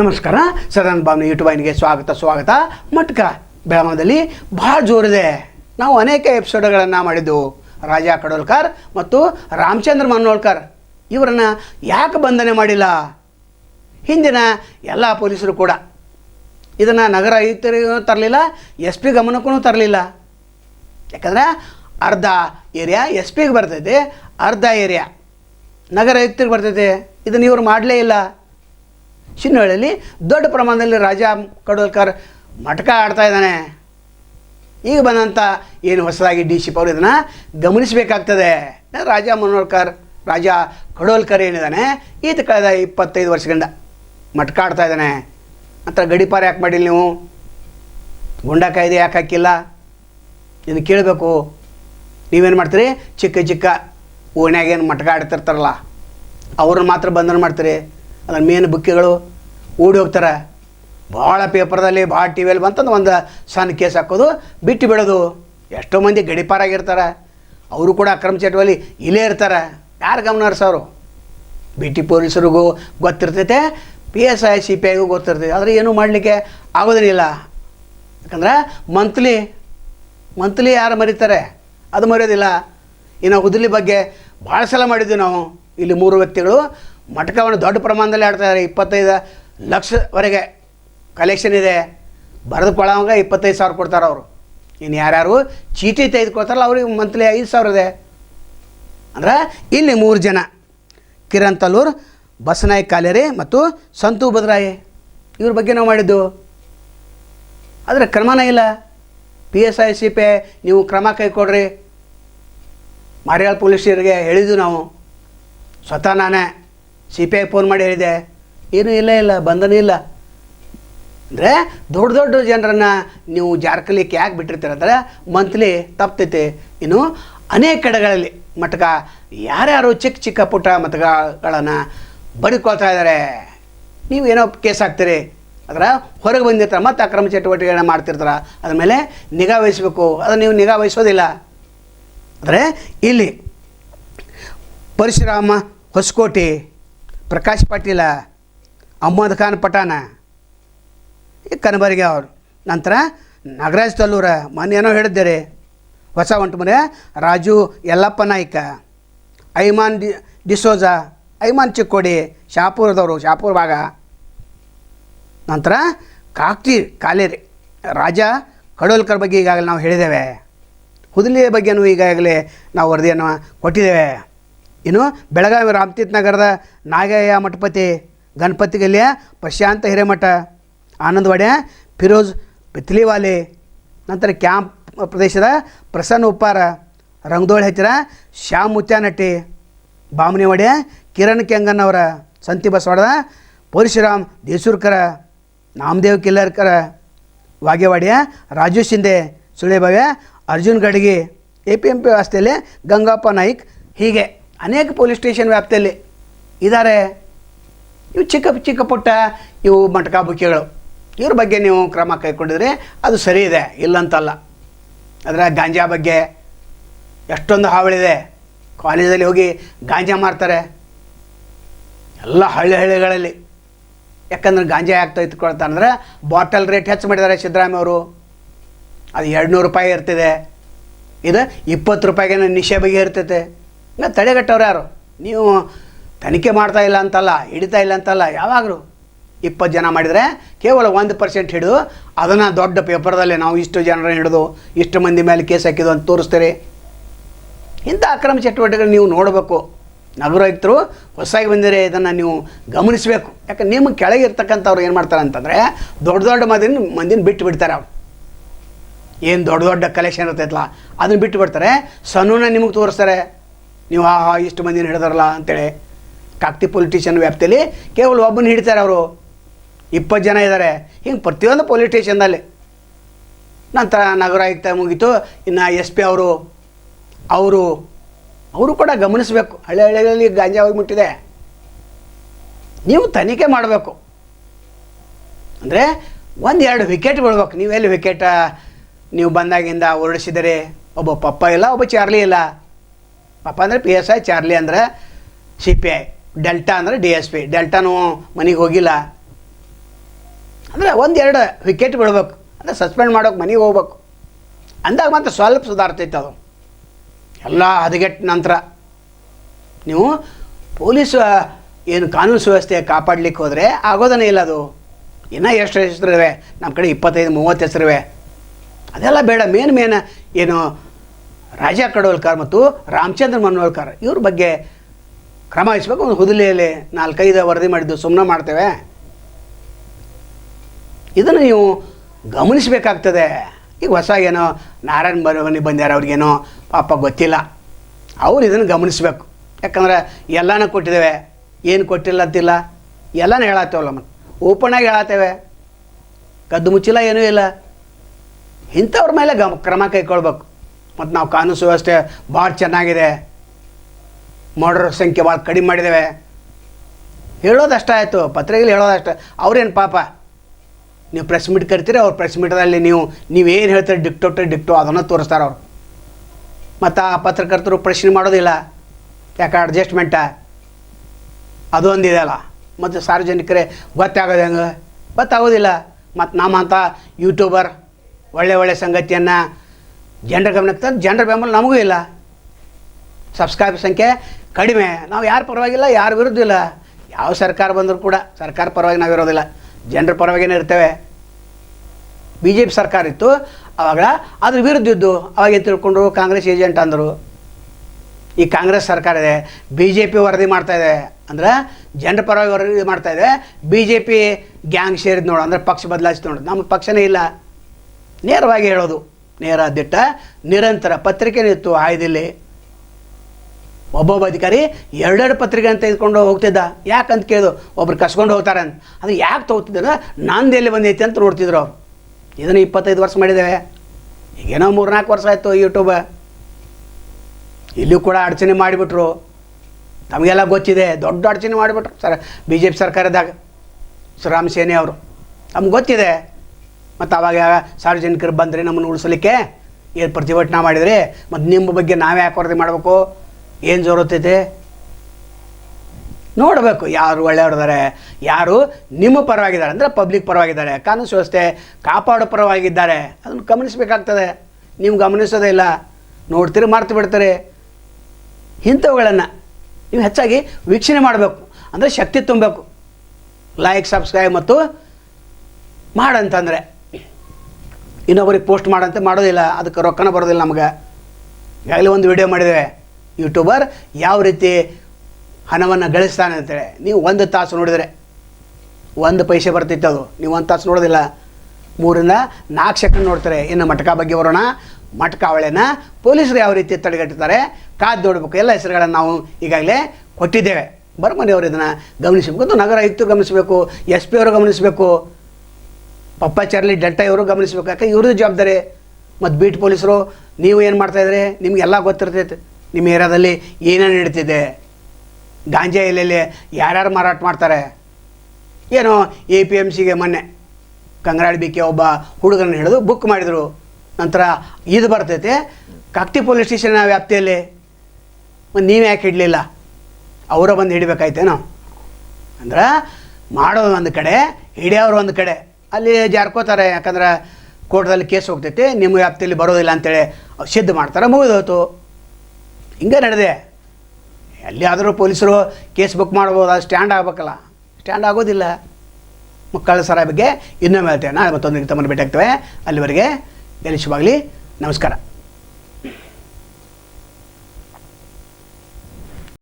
ನಮಸ್ಕಾರ. ಸದಾನಂದ ಭಾವನೆ ಯೂಟ್ಯೂಬ್ ವಾಹಿನಿಗೆ ಸ್ವಾಗತ ಸ್ವಾಗತ. ಮಟ್ಕ ಬೆಳಗಾವದಲ್ಲಿ ಭಾಳ ಜೋರಿದೆ. ನಾವು ಅನೇಕ ಎಪಿಸೋಡ್ಗಳನ್ನು ಮಾಡಿದ್ದು ರಾಜಾ ಕಡೋಲ್ಕರ್ ಮತ್ತು ರಾಮಚಂದ್ರ ಮನ್ನೋಳ್ಕರ್ ಇವರನ್ನು ಯಾಕೆ ಬಂಧನೆ ಮಾಡಿಲ್ಲ? ಹಿಂದಿನ ಎಲ್ಲ ಪೊಲೀಸರು ಕೂಡ. ಇದನ್ನು ನಗರ ಆಯುಕ್ತರಿಗೂ ತರಲಿಲ್ಲ ಎಸ್ ಪಿ ಗಮನಕ್ಕೂ ತರಲಿಲ್ಲ. ಯಾಕಂದರೆ ಅರ್ಧ ಏರಿಯಾ ಎಸ್ ಪಿಗೆ ಬರ್ತೈತೆ, ಅರ್ಧ ಏರಿಯಾ ನಗರ ಆಯುಕ್ತರಿಗೆ ಬರ್ತೈತೆ. ಇದನ್ನು ಇವರು ಮಾಡಲೇ ಇಲ್ಲ. ಚಿನ್ನಹಳ್ಳಿಯಲ್ಲಿ ದೊಡ್ಡ ಪ್ರಮಾಣದಲ್ಲಿ ರಾಜಾ ಕಡೋಲ್ಕರ್ ಮಟಕ ಆಡ್ತಾ ಇದ್ದಾನೆ. ಈಗ ಬಂದಂಥ ಏನು ಹೊಸದಾಗಿ ಡಿ ಸಿ ಅವರು ಇದನ್ನು ಗಮನಿಸಬೇಕಾಗ್ತದೆ. ರಾಜಾ ಮನೋಹರ್ಕರ್, ರಾಜಾ ಕಡೋಲ್ಕರ್ ಏನಿದ್ದಾನೆ, ಈತ ಕಳೆದ ಇಪ್ಪತ್ತೈದು ವರ್ಷಗಳಿಂದ ಮಟಕ ಆಡ್ತಾ ಇದ್ದಾನೆ. ಅಂತ ಗಡಿಪಾರ ಯಾಕೆ ಮಾಡಿಲ್ಲ ನೀವು? ಗುಂಡ ಕಾಯ್ದೆ ಯಾಕೆ ಹಾಕಿಲ್ಲ? ಇದನ್ನು ಕೇಳಬೇಕು. ನೀವೇನು ಮಾಡ್ತೀರಿ? ಚಿಕ್ಕ ಚಿಕ್ಕ ಓಣ್ಯಾಗೇನು ಮಟಕ ಆಡ್ತಿರ್ತಾರಲ್ಲ, ಅವ್ರನ್ನ ಮಾತ್ರ ಬಂಧನ ಮಾಡ್ತೀರಿ. ಅದ್ರ ಮೇನ್ ಬುಕ್ಕಿಗಳು ಓಡಿ ಹೋಗ್ತಾರೆ. ಭಾಳ ಪೇಪರ್ದಲ್ಲಿ ಭಾಳ ಟಿ ವಿಯಲ್ಲಿ ಬಂತಂದು ಒಂದು ಸಣ್ಣ ಕೇಸ್ ಹಾಕೋದು, ಬಿಟ್ಟು ಬಿಡೋದು. ಎಷ್ಟೋ ಮಂದಿ ಗಡಿಪಾರಾಗಿರ್ತಾರೆ. ಅವರು ಕೂಡ ಅಕ್ರಮ ಚಟುವಲ್ಲಿ ಇಲ್ಲೇ ಇರ್ತಾರೆ. ಯಾರು ಗಮನ ಹರಿಸೋರು? ಬಿ ಟಿ ಪೊಲೀಸರಿಗೂ ಗೊತ್ತಿರ್ತೈತೆ P S I C P ಐಗೂ ಗೊತ್ತಿರ್ತೈತೆ. ಆದರೆ ಏನೂ ಮಾಡಲಿಕ್ಕೆ ಆಗೋದಿಲ್ಲ. ಯಾಕಂದ್ರೆ ಮಂತ್ಲಿ ಮಂತ್ಲಿ ಯಾರು ಮರೀತಾರೆ? ಅದು ಮರೆಯೋದಿಲ್ಲ. ಇನ್ನು ಹುದಲಿ ಬಗ್ಗೆ ಭಾಳ ಸಲ ಮಾಡಿದ್ವಿ ನಾವು. ಇಲ್ಲಿ ಮೂರು ವ್ಯಕ್ತಿಗಳು. ಮಟಕವನ್ನು ದೊಡ್ಡ ಪ್ರಮಾಣದಲ್ಲಿ ಆಡ್ತಾರೆ ಇಪ್ಪತ್ತೈದು ಲಕ್ಷವರೆಗೆ ಕಲೆಕ್ಷನ್ ಇದೆ. ಬರೆದುಕೊಳ್ಳೋವಾಗ ಇಪ್ಪತ್ತೈದು ಸಾವಿರ ಕೊಡ್ತಾರೆ ಅವರು. ಇನ್ನು ಯಾರ್ಯಾರು ಚೀಟಿ ತೆಗೆದುಕೊಳ್ತಾರಲ್ಲ, ಅವ್ರಿಗೆ ಮಂತ್ಲಿ ಐದು ಸಾವಿರ ಇದೆ. ಅಂದ್ರೆ ಇಲ್ಲಿ ಮೂರು ಜನ. ಕಿರಣ್ ತಲ್ಲೂರ್ ಬಸನಾಯಕ್ ಕಾಲೇರಿ ಮತ್ತು ಸಂತು ಭದ್ರಾಯಿ. ಇವ್ರ ಬಗ್ಗೆ ನಾವು ಮಾಡಿದ್ದು. ಆದರೆ ಕ್ರಮನೇ ಇಲ್ಲ. P S I C P ನೀವು ಕ್ರಮ ಕೈಕೊಡ್ರಿ. ಮಾರಿಯಾಳ್ ಪೊಲೀಸರಿಗೆ ಹೇಳಿದ್ದು ನಾವು. ಸ್ವತಃ ನಾನೇ. ಸಿ ಪಿ ಐ ಫೋನ್ ಮಾಡಿ ಹೇಳಿದೆ. ಏನೂ ಇಲ್ಲ ಇಲ್ಲ, ಬಂಧನ ಇಲ್ಲ. ಅಂದರೆ ದೊಡ್ಡ ದೊಡ್ಡ ಜನರನ್ನು ನೀವು ಜಾರ್ಕಲಿಕ್ಕೆ ಯಾಕೆ ಬಿಟ್ಟಿರ್ತೀರ ಅಂದರೆ ಮಂತ್ಲಿ ತಪ್ತೈತೆ. ಇನ್ನು ಅನೇಕ ಕಡೆಗಳಲ್ಲಿ ಮಟಕ ಯಾರ್ಯಾರು ಚಿಕ್ಕ ಚಿಕ್ಕ ಪುಟ್ಟ ಮತಗಳನ್ನು ಬಡಿಕೊಳ್ತಾ ಇದ್ದಾರೆ. ನೀವು ಏನೋ ಕೇಸ್ ಹಾಕ್ತೀರಿ. ಅದರ ಹೊರಗೆ ಬಂದಿರ್ತಾರೆ, ಮತ್ತೆ ಅಕ್ರಮ ಚಟುವಟಿಕೆಗಳನ್ನ ಮಾಡ್ತಿರ್ತಾರೆ. ಅದ್ರ ಮೇಲೆ ನಿಗಾ ವಹಿಸಬೇಕು. ಅದನ್ನು ನೀವು ನಿಗಾ ವಹಿಸೋದಿಲ್ಲ. ಆದರೆ ಇಲ್ಲಿ ಪರಶುರಾಮ ಹೊಸಕೋಟೆ ಪ್ರಕಾಶ್ ಪಾಟೀಲ, ಅಹ್ಮದ್ ಖಾನ್ ಪಠಾಣ, ಈ ಕನಬರಿಗೆ ಅವರು. ನಂತರ ನಾಗರಾಜ್ ತಲ್ಲೂರ ಮೊನ್ನೆನೋ ಹೇಳಿದ್ದೆ ರೀ ಹೊಸ ಒಂಟು ಮನೆ, ರಾಜು ಯಲ್ಲಪ್ಪ ನಾಯ್ಕ, ಐಮಾನ್ ಡಿ, ಡಿಸೋಜ, ಐಮಾನ್ ಚಿಕ್ಕೋಡಿ, ಶಾಪುರದವರು, ಶಾಪುರ ಭಾಗ. ನಂತರ ಕಾಕ್ತಿ ಕಾಲೇರಿ, ರಾಜ ಕಡೋಲ್ಕರ್ ಬಗ್ಗೆ ಈಗಾಗಲೇ ನಾವು ಹೇಳಿದ್ದೇವೆ. ಹುದಲಿಯ ಬಗ್ಗೆನೂ ಈಗಾಗಲೇ ನಾವು ವರದಿಯನ್ನು ಕೊಟ್ಟಿದ್ದೇವೆ. ಇನ್ನು ಬೆಳಗಾವಿ ರಾಮತೀರ್ಥ ನಗರದ ನಾಗಯ್ಯ ಮಠಪತಿ ಗಣಪತಿ ಗಲ್ಲಿಯ ಪ್ರಶಾಂತ ಹಿರೇಮಠ ಆನಂದವಾಡೆ ಫಿರೋಜ್ ಪಿತ್ಲಿವಾಲೆ, ನಂತರ ಕ್ಯಾಂಪ್ ಪ್ರದೇಶದ ಪ್ರಸನ್ನ ಉಪ್ಪಾರ, ರಂಗದೋಳಿ ಹತ್ತಿರ ಶ್ಯಾಮ್ ಮುತ್ಯಾನಟ್ಟಿ ಬಾಮನಿವಾಡೆ ಕಿರಣ್ ಕೆಂಗನ್ನವರ ಸಂತಿ ಬಸವಾಡದ Parashuram Desurkar, Namdev Killarkar, ವಾಗೇವಾಡಿಯ Raju Shinde Sulebhave Arjun Gadgi A P M P ವ್ಯವಸ್ಥೆಯಲ್ಲಿ ಗಂಗಪ್ಪ ನಾಯ್ಕ್ ಹೀಗೆ. ಅನೇಕ ಪೊಲೀಸ್ ಸ್ಟೇಷನ್ ವ್ಯಾಪ್ತಿಯಲ್ಲಿ ಇದ್ದಾರೆ. ಇವು ಚಿಕ್ಕ ಚಿಕ್ಕ ಪುಟ್ಟ ಇವು ಮಟಕಾ ಬುಕ್ಕಿಗಳು. ಇವ್ರ ಬಗ್ಗೆ ನೀವು ಕ್ರಮ ಕೈಗೊಂಡಿದ್ರೆ ಅದು ಸರಿ ಇದೆ, ಇಲ್ಲಂತಲ್ಲ. ಅದರ ಗಾಂಜಾ ಬಗ್ಗೆ ಎಷ್ಟೊಂದು ಹಾವಳಿದೆ. ಕಾಲೇಜಲ್ಲಿ ಹೋಗಿ ಗಾಂಜಾ ಮಾರ್ತಾರೆ. ಎಲ್ಲ ಹಳ್ಳಿ ಹಳ್ಳಿಗಳಲ್ಲಿ. ಯಾಕಂದ್ರೆ ಗಾಂಜಾ ಯಾಕೆ ತೆಗೆದುಕೊಳ್ತಾರೆ ಅಂದರೆ ಬಾಟಲ್ ರೇಟ್ ಹೆಚ್ಚು ಮಾಡಿದ್ದಾರೆ ಸಿದ್ದರಾಮಯ್ಯ ಅವರು. ಅದು ಎರಡು ನೂರು ರೂಪಾಯಿ ಇರ್ತಿದೆ. ಇದು ಇಪ್ಪತ್ತು ರೂಪಾಯಿಗೆ ನಿಷೇಧ ಬಗ್ಗೆ ಇರ್ತೈತೆ. ఇంకా ತಡೆಗಟ್ಟವ್ರು ಯಾರು? ನೀವು ತನಿಖೆ ಮಾಡ್ತಾ ಇಲ್ಲ ಅಂತಲ್ಲ, ಹಿಡಿತಾ ಇಲ್ಲ ಅಂತಲ್ಲ, ಯಾವಾಗಲೂ ಇಪ್ಪತ್ತು ಜನ ಮಾಡಿದರೆ ಕೇವಲ ಒಂದು ಪರ್ಸೆಂಟ್ ಹಿಡಿದು ಅದನ್ನು ದೊಡ್ಡ ಪೇಪರ್ದಲ್ಲಿ ನಾವು ಇಷ್ಟು ಜನರ ಹಿಡಿದು ಇಷ್ಟು ಮಂದಿ ಮೇಲೆ ಕೇಸ್ ಹಾಕಿದ್ದು ಅಂತ ತೋರಿಸ್ತೀರಿ. ಇಂಥ ಅಕ್ರಮ ಚಟುವಟಿಕೆಗಳು ನೀವು ನೋಡಬೇಕು. ನಗರಾಯುಕ್ತರು ಹೊಸಾಗಿ ಬಂದಿರೆ ಇದನ್ನು ನೀವು ಗಮನಿಸಬೇಕು. ಯಾಕಂದ್ರೆ ನಿಮ್ಮ ಕೆಳಗೆ ಇರ್ತಕ್ಕಂಥವ್ರು ಏನು ಮಾಡ್ತಾರೆ ಅಂತಂದರೆ ದೊಡ್ಡ ದೊಡ್ಡ ಮಂದಿನ ಮಂದಿನ ಬಿಟ್ಟು ಬಿಡ್ತಾರೆ ಅವ್ರು. ಏನು ದೊಡ್ಡ ದೊಡ್ಡ ಕಲೆಕ್ಷನ್ ಇರ್ತೈತಲ್ಲ ಅದನ್ನು ಬಿಟ್ಟು ಬಿಡ್ತಾರೆ. ಸಣ್ಣನ ನಿಮಗೆ ತೋರಿಸ್ತಾರೆ. ನೀವು ಆ ಇಷ್ಟು ಮಂದಿನ ಹಿಡಿದಾರಲ್ಲ ಅಂತೇಳಿ ಕಾಕ್ತಿ ಪೊಲಿಟಿಷಿಯನ್ ವ್ಯಾಪ್ತಿಯಲ್ಲಿ ಕೇವಲ ಒಬ್ಬನ ಹಿಡಿತಾರೆ ಅವರು. ಇಪ್ಪತ್ತು ಜನ ಇದ್ದಾರೆ ಹಿಂಗೆ ಪ್ರತಿಯೊಂದು ಪೊಲೀಸ್ ಸ್ಟೇಷನ್ದಲ್ಲಿ ನಂತರ ನಗರಾಯುಕ್ತ ಮುಗೀತು. ಇನ್ನು ಎಸ್ ಪಿ ಅವರು ಅವರು ಅವರು ಕೂಡ ಗಮನಿಸಬೇಕು. ಹಳ್ಳಿ ಹಳ್ಳಿಗಳಲ್ಲಿ ಗಾಂಜಾ ಹೋಗಿಬಿಟ್ಟಿದೆ. ನೀವು ತನಿಖೆ ಮಾಡಬೇಕು. ಅಂದರೆ ಒಂದು ಎರಡು ವಿಕೆಟ್ ಬಿಡ್ಬೇಕು ನೀವೆಲ್ಲಿ ವಿಕೆಟ, ನೀವು ಬಂದಾಗಿಂದ ಹೊರಡಿಸಿದರೆ ಒಬ್ಬ ಪಪ್ಪ ಇಲ್ಲ, ಒಬ್ಬ ಚಾರ್ಲಿ ಇಲ್ಲ. ಪಪ್ಪ ಅಂದರೆ ಪಿ ಎಸ್ ಐ ಚಾರ್ಲಿ ಅಂದರೆ ಸಿ ಪಿ ಐ ಡೆಲ್ಟಾ ಅಂದರೆ ಡಿ ಎಸ್ ಪಿ ಡೆಲ್ಟಾನು ಮನೆಗೆ ಹೋಗಿಲ್ಲ. ಅಂದರೆ ಒಂದೆರಡು ವಿಕೆಟ್ ಬಿಡ್ಬೇಕು. ಅಂದರೆ ಸಸ್ಪೆಂಡ್ ಮಾಡೋಕೆ ಮನೆಗೆ ಹೋಗ್ಬೇಕು. ಅಂದಾಗ ಮಾತ್ರ ಸ್ವಲ್ಪ ಸುಧಾರ್ತೈತೆ ಅದು. ಎಲ್ಲ ಹದಗೆಟ್ಟ ನಂತರ ನೀವು ಪೊಲೀಸ್ ಏನು ಕಾನೂನು ಸುವ್ಯವಸ್ಥೆ ಕಾಪಾಡಲಿಕ್ಕೆ ಹೋದರೆ ಆಗೋದನೇ ಇಲ್ಲ ಅದು. ಇನ್ನೂ ಎಷ್ಟು ಹೆಸರಿವೆ? ನಮ್ಮ ಕಡೆ ಇಪ್ಪತ್ತೈದು, ಮೂವತ್ತು ಹೆಸರಿವೆ. ಅದೆಲ್ಲ ಬೇಡ. ಮೇನ್ ಮೇನ್ ಏನು ರಾಜಾ ಕಡೋಲ್ಕರ್ ಮತ್ತು ರಾಮಚಂದ್ರ ಮನೋಲ್ಕರ್ ಇವ್ರ ಬಗ್ಗೆ ಕ್ರಮ ವಹಿಸ್ಬೇಕು ಒಂದು ಹುದಲೆಯಲ್ಲಿ ನಾಲ್ಕೈದು ವರದಿ ಮಾಡಿದ್ದು ಸುಮ್ಮನೆ ಮಾಡ್ತೇವೆ. ಇದನ್ನು ನೀವು ಗಮನಿಸಬೇಕಾಗ್ತದೆ. ಈಗ ಹೊಸ ಏನೋ ನಾರಾಯಣ ಬರವನಿ ಬಂದ್ಯಾರ ಅವ್ರಿಗೇನೋ ಪಾಪ ಗೊತ್ತಿಲ್ಲ. ಅವ್ರು ಇದನ್ನು ಗಮನಿಸಬೇಕು. ಯಾಕಂದ್ರೆ ಎಲ್ಲನೂ ಕೊಟ್ಟಿದ್ದೇವೆ. ಏನು ಕೊಟ್ಟಿಲ್ಲ ಅಂತಿಲ್ಲ. ಎಲ್ಲನೂ ಹೇಳತ್ತೇವಲ್ಲ ಮತ್ತೆ ಓಪನಾಗಿ ಹೇಳತ್ತೇವೆ. ಕದ್ದು ಮುಚ್ಚಿಲ್ಲ, ಏನೂ ಇಲ್ಲ. ಇಂಥವ್ರ ಮೇಲೆ ಗಮ ಕ್ರಮ ಕೈಗೊಳ್ಬೇಕು. ಮತ್ತು ನಾವು ಕಾನೂನು ಸುವ್ಯವಸ್ಥೆ ಭಾಳ ಚೆನ್ನಾಗಿದೆ. ಮರ್ಡರ್ ಸಂಖ್ಯೆ ಭಾಳ ಕಡಿಮೆ ಮಾಡಿದ್ದೇವೆ ಹೇಳೋದಷ್ಟ ಆಯಿತು ಪತ್ರಿಕೆಯಲ್ಲಿ ಹೇಳೋದಷ್ಟ. ಅವ್ರೇನು ಪಾಪ, ನೀವು ಪ್ರೆಸ್ ಮೀಟ್ ಕರಿತೀರಿ, ಅವ್ರು ಪ್ರೆಸ್ ಮೀಟದಲ್ಲಿ ನೀವು ನೀವೇನು ಹೇಳ್ತೀರಿ, ಡಿಕ್ಟೋ ಟು ಡಿಕ್ಟೋ, ಅದನ್ನು ತೋರಿಸ್ತಾರೆ ಅವರು. ಮತ್ತು ಆ ಪತ್ರಕರ್ತರು ಪ್ರಶ್ನೆ ಮಾಡೋದಿಲ್ಲ ಯಾಕೆ ಅಡ್ಜಸ್ಟ್ಮೆಂಟ ಅದು ಒಂದಿದೆಯಲ್ಲ ಮತ್ತು ಸಾರ್ವಜನಿಕರೇ, ಗೊತ್ತಾಗೋದು ಹೆಂಗೆ? ಗೊತ್ತಾಗೋದಿಲ್ಲ. ಮತ್ತು ನಮ್ಮಂಥ ಯೂಟ್ಯೂಬರ್ ಒಳ್ಳೆ ಒಳ್ಳೆ ಸಂಗತಿಯನ್ನು ಜನರ ಗಮನಕ್ಕೆ ತಂದು ಜನರ ಬೆಂಬಲ ನಮಗೂ ಇಲ್ಲ. ಸಬ್ಸ್ಕ್ರೈಬ್ ಸಂಖ್ಯೆ ಕಡಿಮೆ. ನಾವು ಯಾರ ಪರವಾಗಿಲ್ಲ, ಯಾರ ವಿರುದ್ಧ ಇಲ್ಲ. ಯಾವ ಸರ್ಕಾರ ಬಂದರೂ ಕೂಡ ಸರ್ಕಾರ ಪರವಾಗಿ ನಾವು ಇರೋದಿಲ್ಲ. ಜನರ ಪರವಾಗಿನೇ ಇರ್ತೇವೆ. ಬಿ ಜೆ ಪಿ ಸರ್ಕಾರ ಇತ್ತು ಆವಾಗ ಅದ್ರ ವಿರುದ್ಧ ಇದ್ದು, ಅವಾಗ ತಿಳ್ಕೊಂಡ್ರು ಕಾಂಗ್ರೆಸ್ ಏಜೆಂಟ್ ಅಂದರು. ಈ ಕಾಂಗ್ರೆಸ್ ಸರ್ಕಾರ ಇದೆ ಬಿ ಜೆ ಪಿ ವರದಿ ಮಾಡ್ತಾ ಇದೆ. ಅಂದ್ರೆ ಜನರ ಪರವಾಗಿ ವರದಿ ಮಾಡ್ತಾ ಇದೆ ಬಿ ಜೆ ಪಿ ಗ್ಯಾಂಗ್ ಸೇರಿದ್ ನೋಡು, ಅಂದರೆ ಪಕ್ಷ ಬದಲಾಯಿಸಿ ನೋಡು. ನಮ್ಮ ಪಕ್ಷನೇ ಇಲ್ಲ. ನೇರವಾಗಿ ಹೇಳೋದು. ನೇರ ದಿಟ್ಟ ನಿರಂತರ ಪತ್ರಿಕೆ ಇತ್ತು ಆಯ್ದಿಲ್ಲಿ. ಒಬ್ಬೊಬ್ಬ ಅಧಿಕಾರಿ ಎರಡೆರಡು ಪತ್ರಿಕೆ ಅಂತ ತೆಗೆದುಕೊಂಡು ಹೋಗ್ತಿದ್ದ. ಯಾಕಂತ ಕೇಳಿದು ಒಬ್ರು ಕಸ್ಕೊಂಡು ಹೋಗ್ತಾರೆ ಅಂತ ಅದು ಯಾಕೆ ತೊಗೋತಿದ್ರು ನಂದು ಎಲ್ಲಿ ಬಂದೈತಿ ಅಂತ ನೋಡ್ತಿದ್ರು ಅವ್ರು. ಇದನ್ನು ಇಪ್ಪತ್ತೈದು ವರ್ಷ ಮಾಡಿದ್ದೇವೆ. ಈಗೇನೋ ಮೂರ್ನಾಲ್ಕು ವರ್ಷ ಆಯಿತು ಯೂಟ್ಯೂಬ ಇಲ್ಲೂ ಕೂಡ ಅಡಚಣೆ ಮಾಡಿಬಿಟ್ರು. ತಮಗೆಲ್ಲ ಗೊತ್ತಿದೆ, ದೊಡ್ಡ ಅಡಚಣೆ ಮಾಡಿಬಿಟ್ರು ಸರ್ ಬಿ ಜೆ ಪಿ ಸರ್ಕಾರದಾಗ. ಶ್ರೀರಾಮ್ ಸೇನೆ ಅವರು. ನಮ್ಗೆ ಗೊತ್ತಿದೆ. ಮತ್ತು ಅವಾಗ ಸಾರ್ವಜನಿಕರು ಬಂದರೆ ನಮ್ಮನ್ನು ಉಳಿಸಲಿಕ್ಕೆ ಏನು ಪ್ರತಿಭಟನೆ ಮಾಡಿದರೆ? ಮತ್ತು ನಿಮ್ಮ ಬಗ್ಗೆ ನಾವೇ ಯಾಕೆ ವರದಿ ಮಾಡಬೇಕು? ಏನು ಜೋರತ್ತೈತೆ? ನೋಡಬೇಕು ಯಾರು ಒಳ್ಳೆಯವ್ರಿದ್ದಾರೆ, ಯಾರು ನಿಮ್ಮ ಪರವಾಗಿದ್ದಾರೆ, ಅಂದರೆ ಪಬ್ಲಿಕ್ ಪರವಾಗಿದ್ದಾರೆ, ಕಾನೂನು ವ್ಯವಸ್ಥೆ ಕಾಪಾಡೋ ಪರವಾಗಿದ್ದಾರೆ, ಅದನ್ನು ಗಮನಿಸಬೇಕಾಗ್ತದೆ. ನೀವು ಗಮನಿಸೋದೇ ಇಲ್ಲ, ನೋಡ್ತೀರಿ ಮರ್ತು ಬಿಡ್ತಾರೆ. ಇಂಥವುಗಳನ್ನು ನೀವು ಹೆಚ್ಚಾಗಿ ವೀಕ್ಷಣೆ ಮಾಡಬೇಕು, ಅಂದರೆ ಶಕ್ತಿ ತುಂಬಬೇಕು. ಲೈಕ್ ಸಬ್ಸ್ಕ್ರೈಬ್ ಮತ್ತು ಮಾಡಂತಂದರೆ ಇನ್ನೊಬ್ಬರಿಗೆ ಪೋಸ್ಟ್ ಮಾಡಂತೆ ಮಾಡೋದಿಲ್ಲ, ಅದಕ್ಕೆ ರೊಕ್ಕನ ಬರೋದಿಲ್ಲ ನಮಗೆ. ಈಗಾಗಲೇ ಒಂದು ವಿಡಿಯೋ ಮಾಡಿದ್ದೇವೆ ಯೂಟ್ಯೂಬರ್ ಯಾವ ರೀತಿ ಹಣವನ್ನು ಗಳಿಸ್ತಾನೆ ಅಂತೇಳಿ. ನೀವು ಒಂದು ತಾಸು ನೋಡಿದರೆ, ಒಂದು ಪೈಸೆ ಬರ್ತಿತ್ತು ಅದು. ನೀವು ಒಂದು ತಾಸು ನೋಡೋದಿಲ್ಲ. ಮೂರಿಂದ ನಾಲ್ಕು ಸೆಕೆಂಡ್ ನೋಡ್ತಾರೆ. ಇನ್ನು ಮಟಕ ಬಗ್ಗೆ ಬರೋಣ. ಮಟಕ ಅವಳೆನ ಪೊಲೀಸರು ಯಾವ ರೀತಿ ತಡೆಗಟ್ಟುತ್ತಾರೆ ಕಾದು ನೋಡಬೇಕು. ಎಲ್ಲ ಹೆಸರುಗಳನ್ನು ನಾವು ಈಗಾಗಲೇ ಕೊಟ್ಟಿದ್ದೇವೆ. ಬರ್ಮನೆಯವರು ಇದನ್ನು ಗಮನಿಸಬೇಕು. ನಗರ ಆಯುಕ್ತರು ಗಮನಿಸಬೇಕು, ಎಸ್ ಪಿ ಅವರು ಗಮನಿಸಬೇಕು. ಪಪ್ಪಾಚಾರ್ಲಿ ಡೆಲ್ಟಾ ಇವರು ಗಮನಿಸ್ಬೇಕು ಯಾಕೆ ಇವ್ರದ್ದು ಜವಾಬ್ದಾರಿ. ಮತ್ತು ಬೀಟ್ ಪೊಲೀಸರು, ನೀವು ಏನು ಮಾಡ್ತಾಯಿದ್ರಿ ನಿಮಗೆಲ್ಲ ಗೊತ್ತಿರ್ತೈತೆ. ನಿಮ್ಮ ಏರಿಯಾದಲ್ಲಿ ಏನೇನು ನಡೀತಿದೆ? ಗಾಂಜಾ ಎಲ್ಲೆಲ್ಲಿ ಯಾರ್ಯಾರು ಮಾರಾಟ ಮಾಡ್ತಾರೆ? ಏನೋ ಎ ಪಿ ಎಂ ಸಿಗೆ ಮೊನ್ನೆ ಕಂಗ್ರಾಳ್ ಬಿಕೆ ಒಬ್ಬ ಹುಡುಗನ ಹಿಡಿದು ಬುಕ್ ಮಾಡಿದರು. ನಂತರ ಇದು ಬರ್ತೈತೆ, ಕಕ್ತಿ ಪೊಲೀಸ್ ಸ್ಟೇಷನ್ ವ್ಯಾಪ್ತಿಯಲ್ಲಿ. ಮತ್ತು ನೀವು ಯಾಕೆ ಇಡಲಿಲ್ಲ ಅವರ ಬಂದು ಹಿಡಿಬೇಕಾಯ್ತೇನೋ? ಅಂದ್ರೆ ಮಾಡೋದು ಒಂದು ಕಡೆ ಹಿಡಿಯೋರು ಒಂದು ಕಡೆ. ಅಲ್ಲಿ ಜಾರ್ಕೋತಾರೆ, ಯಾಕಂದ್ರೆ ಕೋರ್ಟ್ದಲ್ಲಿ ಕೇಸ್ ಹೋಗ್ತೈತಿ ನಿಮ್ಮ ವ್ಯಾಪ್ತಿಯಲ್ಲಿ ಬರೋದಿಲ್ಲ ಅಂತೇಳಿ ಸಿದ್ಧ ಮಾಡ್ತಾರೆ, ಮುಗಿದೋಯ್ತು. ಹಿಂಗೆ ನಡೆದೆ. ಎಲ್ಲಿಯಾದರೂ ಪೊಲೀಸರು ಕೇಸ್ ಬುಕ್ ಮಾಡ್ಬೋದು ಸ್ಟ್ಯಾಂಡ್ ಆಗ್ಬೇಕಲ್ಲ. ಸ್ಟ್ಯಾಂಡ್ ಆಗೋದಿಲ್ಲ. ಮಕ್ಕಳ ಸರ ಬಗ್ಗೆ ಇನ್ನೊಮ್ಮೆ ಹೇಳ್ತೇವೆ ನಾಳೆ ಮತ್ತೊಂದು ತಮ್ಮನ್ನು ಭೇಟಿ ಆಗ್ತೇವೆ ಅಲ್ಲಿವರೆಗೆ ಗೆಲ್ಲಿಸುವಾಗಲಿ ನಮಸ್ಕಾರ.